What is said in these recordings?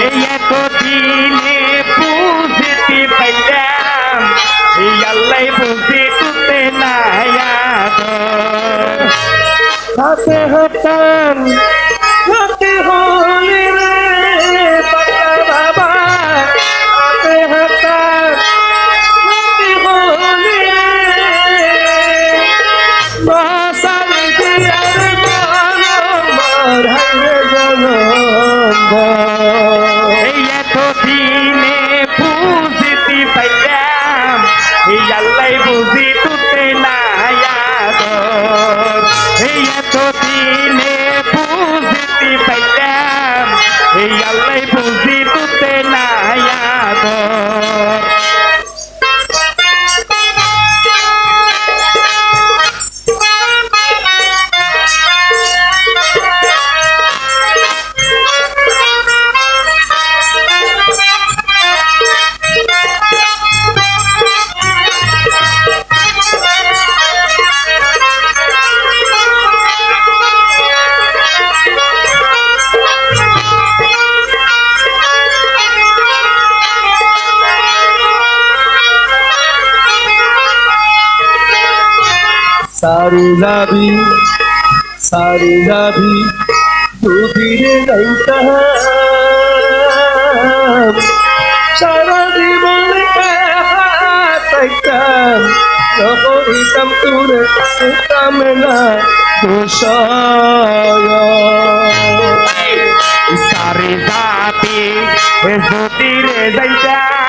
এই এত দিনে বুঝতে পাইলাম আল্লাহ বুঝি তুতে নায়াদ। হাতে হাতান এই আল্লাহ সারি লাভি সারি লাভি দুদিনে যাইতাম। সারা জীবন পাইতাম নহরিতাম তোরে পেতাম না সারে জাতি রে যাইতা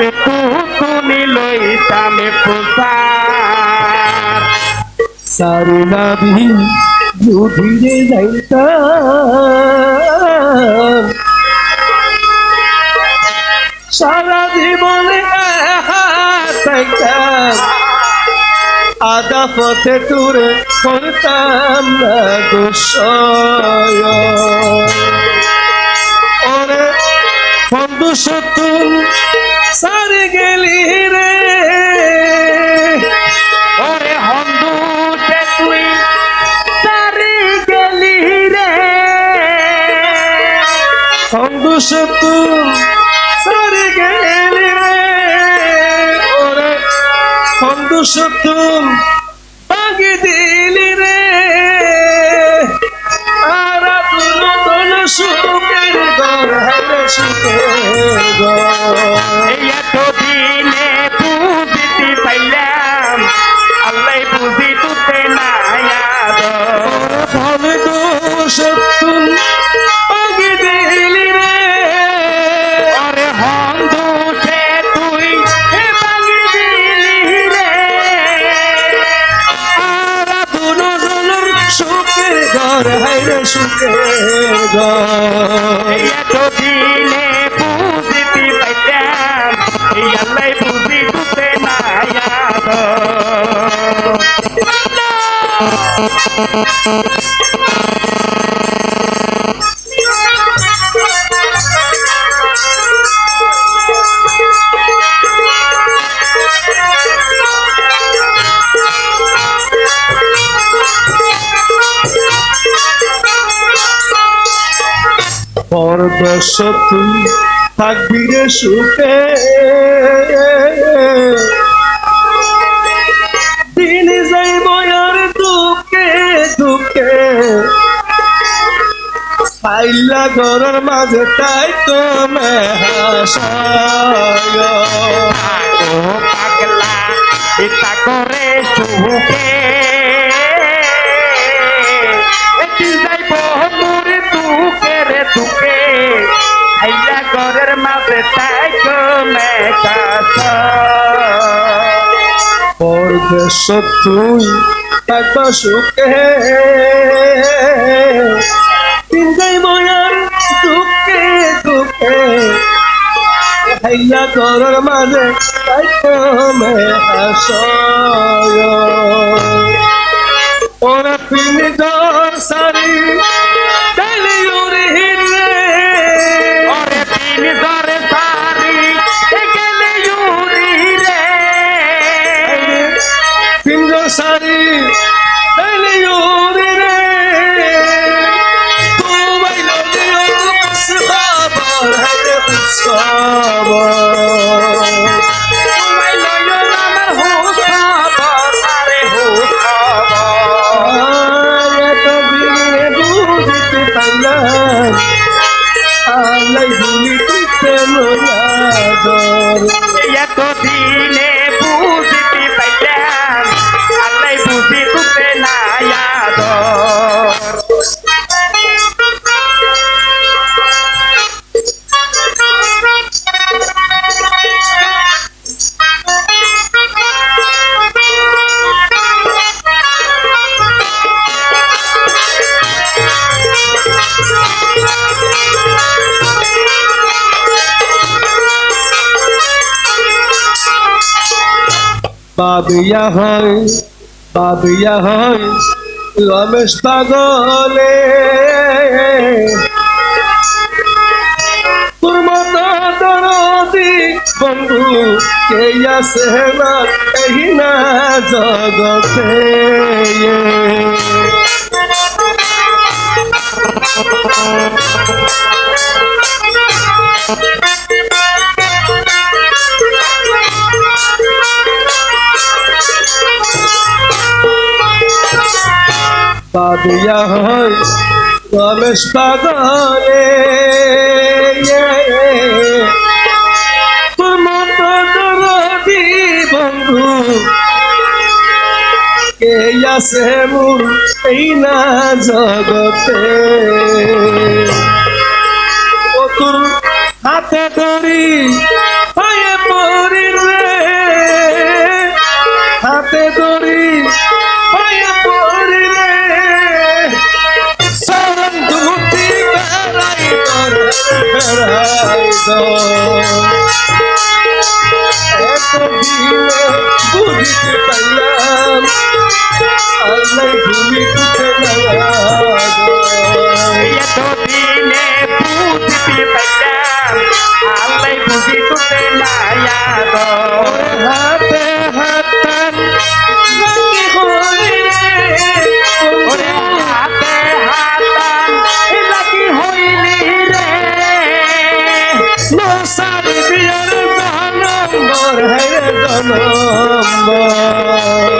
পহততে তুকুনি লইতাম পুষার সারি লাভি দুদিনে যাইতাম। সারা জীবনে আদা পথে তুরে করতাম না দোষয় সত্তু ভাঙি দিলি রে। আর দুনো সুখের ঘর হেলে সুখের ঘর। হেলে সুখের ঘর এই এত দিনে বুঝতে পাইলাম এই আল্লাহ বুঝি তুতে নায়াদ পরদশ তুই থাকবি সুখে। দিন যাইব আর দুঃখে দুঃখে। পাইলা ঘরের মাঝে তাই তো হাসায়। ও পাগলা পরদেশ তুই থাকবা সুখে। দিন যাইব দুঃখে দুঃখে। হাইয়া ঘরের মাঝে তাই কমে হাসয় ওরা তিনি ঘর সারি বাবিয়া হয় বাবিয়া হয় রমেশ পাগলে। বন্ধু কে আসে না এই না জগতে? বাবিয়া হয় রমেশ পাগলে তোর মতো দরদি বন্ধু, কে আছে মোর এই না জগতে? তোর হাতে ধরি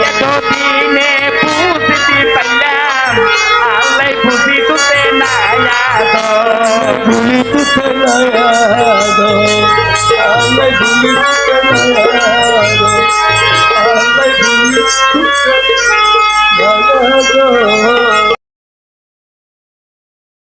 এতদিনে বুঝতে পারলাম আল্লাহ বুঝি তুতে নায়াদ। ভূমি কুটে আল্লাহ ভূমি কুটে আল্লাহ ভূমি কুটে